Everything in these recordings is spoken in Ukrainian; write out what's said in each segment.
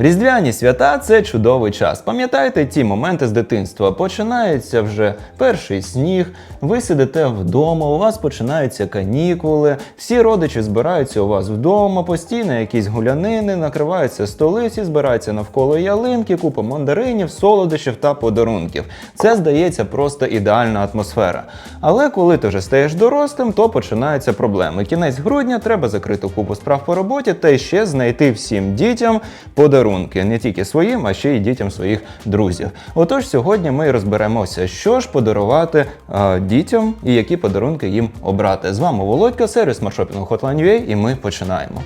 Різдвяні свята це чудовий час. Пам'ятаєте ті моменти з дитинства? Починається вже перший сніг, ви сидите вдома, у вас починаються канікули, всі родичі збираються у вас вдома, постійно якісь гулянини, накриваються столи, всі збираються навколо ялинки, купа мандаринів, солодощів та подарунків. Це здається просто ідеальна атмосфера. Але коли ти вже стаєш дорослим, то починаються проблеми. Кінець грудня треба закрити купу справ по роботі та ще знайти всім дітям подарунки, не тільки своїм, а ще й дітям своїх друзів. Отож, сьогодні ми розберемося, що ж подарувати е, дітям і які подарунки їм обрати. З вами Володька, сервіс маршопінгу Hotline.ua і ми починаємо.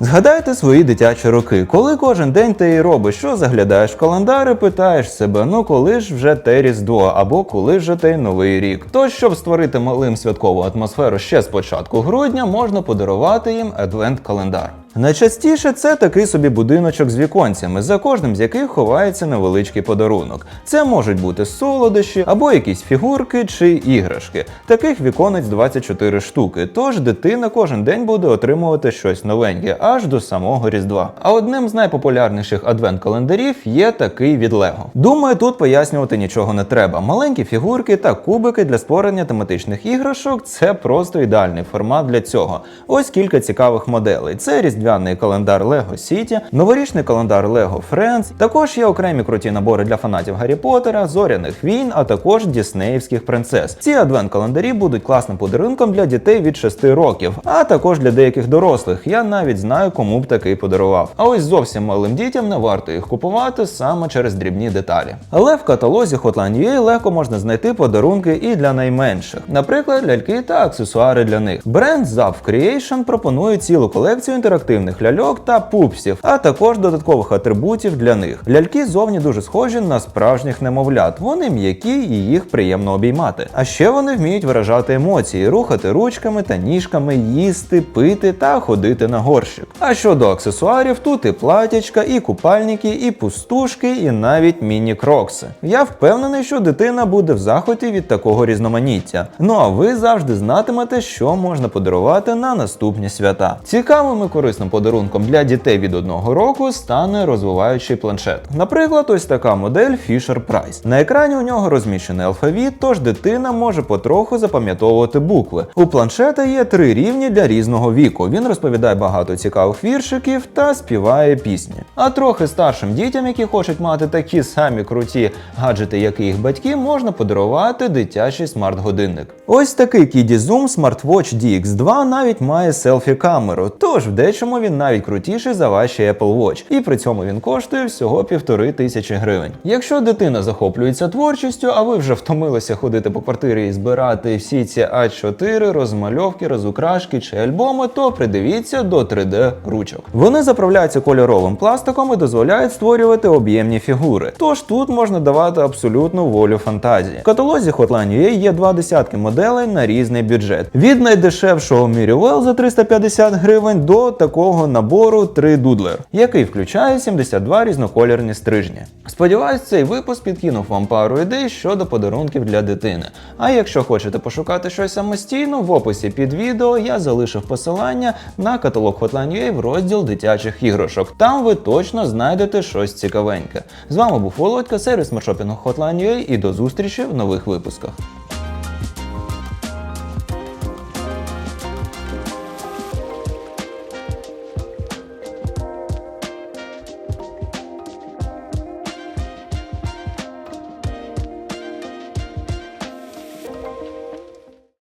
Згадайте свої дитячі роки, коли кожен день ти і робиш, що заглядаєш в календар і питаєш себе, ну коли ж вже те Різдво, або коли ж вже той Новий рік. То, щоб створити малим святкову атмосферу ще з початку грудня, можна подарувати їм адвент-календар. Найчастіше це такий собі будиночок з віконцями, за кожним з яких ховається невеличкий подарунок. Це можуть бути солодощі або якісь фігурки чи іграшки. Таких віконець 24 штуки. Тож дитина кожен день буде отримувати щось новеньке аж до самого Різдва. А одним з найпопулярніших адвент-календарів є такий від Лего. Думаю, тут пояснювати нічого не треба. Маленькі фігурки та кубики для створення тематичних іграшок це просто ідеальний формат для цього. Ось кілька цікавих моделей. Це різдвяний календар Lego City, новорічний календар Lego Friends. Також є окремі круті набори для фанатів Гаррі Поттера, зоряних війн, а також діснеївських принцес. Ці адвент-календарі будуть класним подарунком для дітей від 6 років, а також для деяких дорослих. Я навіть знаю, кому б такий подарував. А ось зовсім малим дітям не варто їх купувати саме через дрібні деталі. Але в каталозі Hotline.ua легко можна знайти подарунки і для найменших, наприклад, ляльки та аксесуари для них. Бренд Zav Creation пропонує цілу колекцію інтерактивних ляльок та пупсів, а також додаткових атрибутів для них. Ляльки зовні дуже схожі на справжніх немовлят. Вони м'які і їх приємно обіймати. А ще вони вміють виражати емоції, рухати ручками та ніжками, їсти, пити та ходити на горщик. А щодо аксесуарів, тут і платячка, і купальники, і пустушки, і навіть міні-крокси. Я впевнений, що дитина буде в захваті від такого різноманіття. Ну а ви завжди знатимете, що можна подарувати на наступні свята. Цікавим і корисним подарунком для дітей від одного року стане розвиваючий планшет. Наприклад, ось така модель Fisher Price. На екрані у нього розміщений алфавіт, тож дитина може потроху запам'ятовувати букви. У планшета є три рівні для різного віку. Він розповідає багато цікавих віршиків та співає пісні. А трохи старшим дітям, які хочуть мати такі самі круті гаджети, як і їх батьки, можна подарувати дитячий смарт-годинник. Ось такий Kiddy Zoom Smartwatch DX2 навіть має селфі-камеру, тож в дечому він навіть крутіший за ваші Apple Watch, і при цьому він коштує всього півтори тисячі гривень. Якщо дитина захоплюється творчістю, а ви вже втомилися ходити по квартирі і збирати всі ці А4, розмальовки, розукрашки чи альбоми, то придивіться до 3D ручок. Вони заправляються кольоровим пластиком і дозволяють створювати об'ємні фігури. Тож тут можна давати абсолютну волю фантазії. В каталозі Hotline.ua є два десятки моделей на різний бюджет. Від найдешевшого Miriwell за 350 гривень до такого набору 3 Doodler, який включає 72 різнокольорні стрижні. Сподіваюсь, цей випуск підкинув вам пару ідей щодо подарунків для дитини. А якщо хочете пошукати щось самостійно, в описі під відео я залишив посилання на каталог Hotline.ua в розділ дитячих іграшок. Там ви точно знайдете щось цікавеньке. З вами був Володька, сервіс маршопінгу Hotline.ua і до зустрічі в нових випусках.